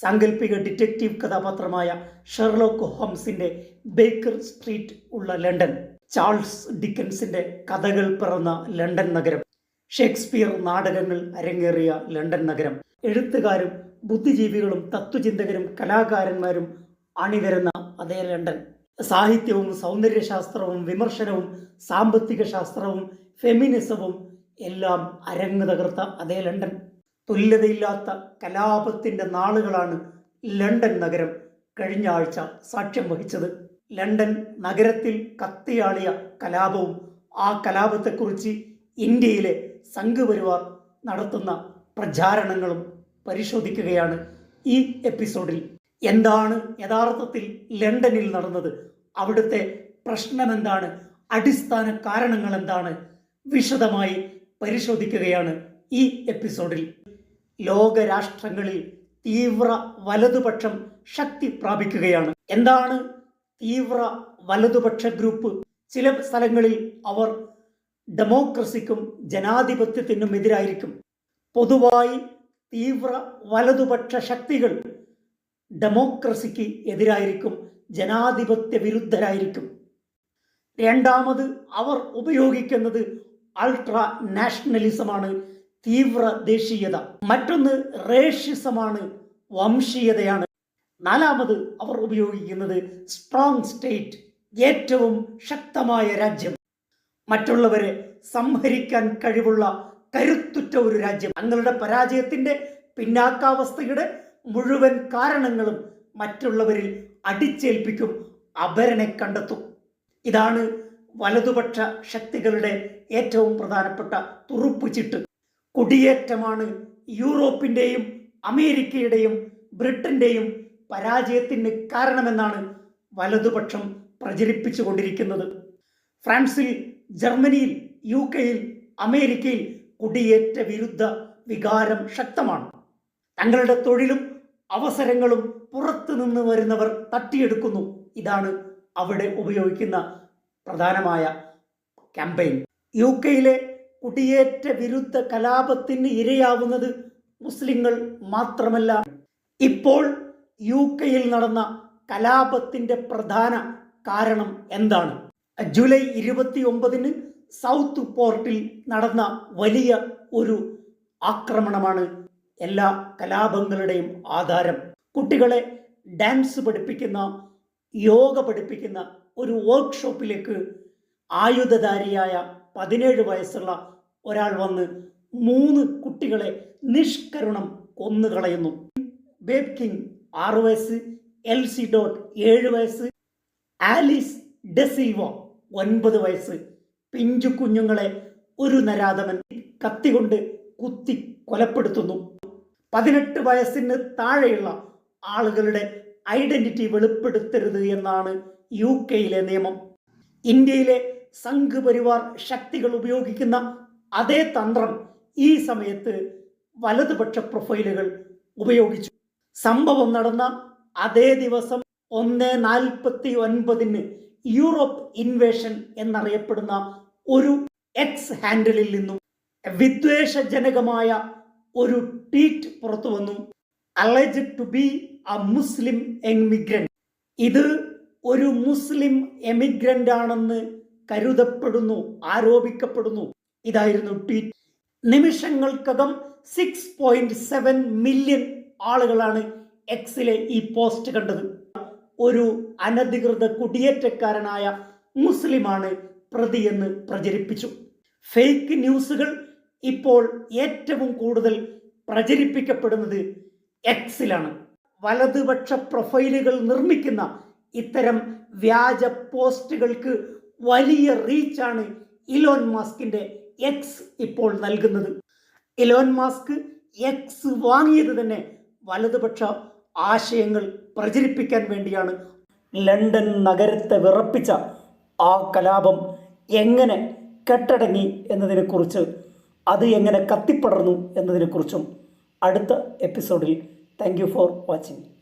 സാങ്കല്പിക ഡിറ്റക്റ്റീവ് കഥാപാത്രമായ ഷെർലോക്ക് ഹോംസിന്റെ ബേക്കർ സ്ട്രീറ്റ് ഉള്ള ലണ്ടൻ ചാൾസ് ഡിക്കൻസിന്റെ കഥകൾ പിറന്ന ലണ്ടൻ നഗരം ഷേക്സ്പിയർ നാടകങ്ങൾ അരങ്ങേറിയ ലണ്ടൻ നഗരം. എഴുത്തുകാരും ബുദ്ധിജീവികളും തത്വചിന്തകരും കലാകാരന്മാരും അണിനിരന്ന അതേ ലണ്ടൻ. സാഹിത്യവും സൗന്ദര്യശാസ്ത്രവും വിമർശനവും സാമ്പത്തിക ശാസ്ത്രവും ഫെമിനിസവും എല്ലാം അരങ്ങ് തകർത്ത അതേ ലണ്ടൻ. തുല്യതയില്ലാത്ത കലാപത്തിന്റെ നാളുകളാണ് ലണ്ടൻ നഗരം കഴിഞ്ഞ ആഴ്ച സാക്ഷ്യം വഹിച്ചത്. ലണ്ടൻ നഗരത്തിൽ കത്തിയാളിയ കലാപവും ആ കലാപത്തെക്കുറിച്ച് ഇന്ത്യയിലെ സംഘപരിവാർ നടത്തുന്ന പ്രചാരണങ്ങളും പരിശോധിക്കുകയാണ് ഈ എപ്പിസോഡിൽ. എന്താണ് യഥാർത്ഥത്തിൽ ലണ്ടനിൽ നടന്നത്? അവിടുത്തെ പ്രശ്നമെന്താണ്? അടിസ്ഥാന കാരണങ്ങൾ എന്താണ് വിശദമായി പരിശോധിക്കുകയാണ് ഈ എപ്പിസോഡിൽ. ലോകരാഷ്ട്രങ്ങളിൽ തീവ്ര വലതുപക്ഷം ശക്തി പ്രാപിക്കുകയാണ്. എന്താണ് തീവ്ര വലതുപക്ഷ ഗ്രൂപ്പ്? ചില സ്ഥലങ്ങളിൽ അവർ ഡെമോക്രസിക്കും ജനാധിപത്യത്തിനും എതിരായിരിക്കും. പൊതുവായി തീവ്ര വലതുപക്ഷ ശക്തികൾ ഡെമോക്രസിക്ക് എതിരായിരിക്കും ജനാധിപത്യ വിരുദ്ധരായിരിക്കും. രണ്ടാമത് അവർ ഉപയോഗിക്കുന്നത് അൾട്രാ നാഷണലിസമാണ് തീവ്ര ദേശീയത മറ്റൊന്ന് റേഷ്യസമാണ് വംശീയതയാണ്. നാലാമത് അവർ ഉപയോഗിക്കുന്നത് സ്ട്രോങ് സ്റ്റേറ്റ് ഏറ്റവും ശക്തമായ രാജ്യം. മറ്റുള്ളവരെ സംഹരിക്കാൻ കഴിവുള്ള കരുത്തുറ്റ ഒരു രാജ്യം. തങ്ങളുടെ പരാജയത്തിന്റെ പിന്നാക്കാവസ്ഥയുടെ മുഴുവൻ കാരണങ്ങളും മറ്റുള്ളവരിൽ അടിച്ചേൽപ്പിക്കും അപരനെ കണ്ടെത്തും. ഇതാണ് വലതുപക്ഷ ശക്തികളുടെ ഏറ്റവും പ്രധാനപ്പെട്ട തുറുപ്പുചിട്ട്. കുടിയേറ്റമാണ് യൂറോപ്പിന്റെയും അമേരിക്കയുടെയും ബ്രിട്ടന്റെയും പരാജയത്തിന് കാരണമെന്നാണ് വലതുപക്ഷം പ്രചരിപ്പിച്ചു കൊണ്ടിരിക്കുന്നത് ഫ്രാൻസിൽ ജർമ്മനിയിൽ യു കെയിൽ അമേരിക്കയിൽ കുടിയേറ്റ വിരുദ്ധ വികാരം ശക്തമാണ്. തങ്ങളുടെ തൊഴിലും അവസരങ്ങളും പുറത്തു നിന്ന് വരുന്നവർ തട്ടിയെടുക്കുന്നു. ഇതാണ് അവിടെ ഉപയോഗിക്കുന്ന പ്രധാനമായ ക്യാമ്പയിൻ. യു കെയിലെ കുടിയേറ്റ വിരുദ്ധ കലാപത്തിന് ഇരയാവുന്നത് മുസ്ലിങ്ങൾ മാത്രമല്ല. ഇപ്പോൾ യു കെയിൽ നടന്ന കലാപത്തിന്റെ പ്രധാന കാരണം എന്താണ്? ജൂലൈ ഇരുപത്തി ഒമ്പതിന് സൗത്ത് പോർട്ടിൽ നടന്ന വലിയ ഒരു ആക്രമണമാണ് എല്ലാ കലാപങ്ങളുടെയും ആധാരം. കുട്ടികളെ ഡാൻസ് പഠിപ്പിക്കുന്ന യോഗ പഠിപ്പിക്കുന്ന ഒരു വർക്ക്ഷോപ്പിലേക്ക് ആയുധധാരിയായ പതിനേഴ് വയസ്സുള്ള ഒരാൾ വന്ന് മൂന്ന് കുട്ടികളെ നിഷ്കരുണം കൊന്നുകളയുന്നു. ബേബ് കിങ് ആറ് വയസ്സ് എൽ സി ഡോട്ട് ഏഴ് വയസ്സ് ആലിസ് ഡെസീവ ഒൻപത് വയസ്സ്. പിഞ്ചു കുഞ്ഞുങ്ങളെ ഒരു നരാധമൻ കത്തികൊണ്ട് കുത്തി കൊലപ്പെടുത്തുന്നു. പതിനെട്ട് വയസ്സിന് താഴെയുള്ള ആളുകളുടെ ഐഡന്റിറ്റി വെളിപ്പെടുത്തരുത് എന്നാണ് യു കെയിലെ നിയമം. ഇന്ത്യയിലെ സംഘ് പരിവാർ ശക്തികൾ ഉപയോഗിക്കുന്ന അതേ തന്ത്രം ഈ സമയത്ത് വലതുപക്ഷ പ്രൊഫൈലുകൾ ഉപയോഗിച്ചു. സംഭവം നടന്ന അതേ ദിവസം ഒന്ന് നാൽപ്പത്തി ഒൻപതിന് യൂറോപ്പ് ഇൻവേഷൻ എന്നറിയപ്പെടുന്ന ഒരു എക്സ് ഹാൻഡിലിൽ നിന്നും വിദ്വേഷജനകമായ ഒരു ട്വീറ്റ് പുറത്തു വന്നു. അലജ് ടു ബി അ മുസ്ലിം എമിഗ്രൻ ഇത് ഒരു മുസ്ലിം എമിഗ്രന്റ് ആണെന്ന് കരുതപ്പെടുന്നു ആരോപിക്കപ്പെടുന്നു. ഇതായിരുന്നു ട്വീറ്റ്. നിമിഷങ്ങൾക്കകം സിക്സ് പോയിന്റ് സെവൻ മില്യൺ ആളുകളാണ് എക്സിലെ ഈ പോസ്റ്റ് കണ്ടത്. ഒരു അനധികൃത കുടിയേറ്റക്കാരനായ മുസ്ലിമാണ് പ്രതിയെന്ന് പ്രചരിപ്പിച്ചു. ഫേക്ക് ന്യൂസുകൾ ഇപ്പോൾ ഏറ്റവും കൂടുതൽ പ്രചരിപ്പിക്കപ്പെടുന്നത് എക്സിലാണ് വലതുപക്ഷ പ്രൊഫൈലുകൾ നിർമ്മിക്കുന്ന ഇത്തരം വ്യാജ പോസ്റ്റുകൾക്ക് വലിയ റീച്ചാണ് ഇലോൺ മാസ്കിന്റെ എക്സ് ഇപ്പോൾ നൽകുന്നത്. ഇലോൺ മാസ്ക് എക്സ് വാങ്ങിയത് തന്നെ വലതുപക്ഷ ആശയങ്ങൾ പ്രചരിപ്പിക്കാൻ വേണ്ടിയാണ്. ലണ്ടൻ നഗരത്തെ വിറപ്പിച്ച ആ കലാപം എങ്ങനെ കെട്ടടങ്ങി എന്നതിനെക്കുറിച്ച് അത് എങ്ങനെ കത്തിപ്പടർന്നു എന്നതിനെക്കുറിച്ചും അടുത്ത എപ്പിസോഡിൽ താങ്ക് ഫോർ വാച്ചിങ്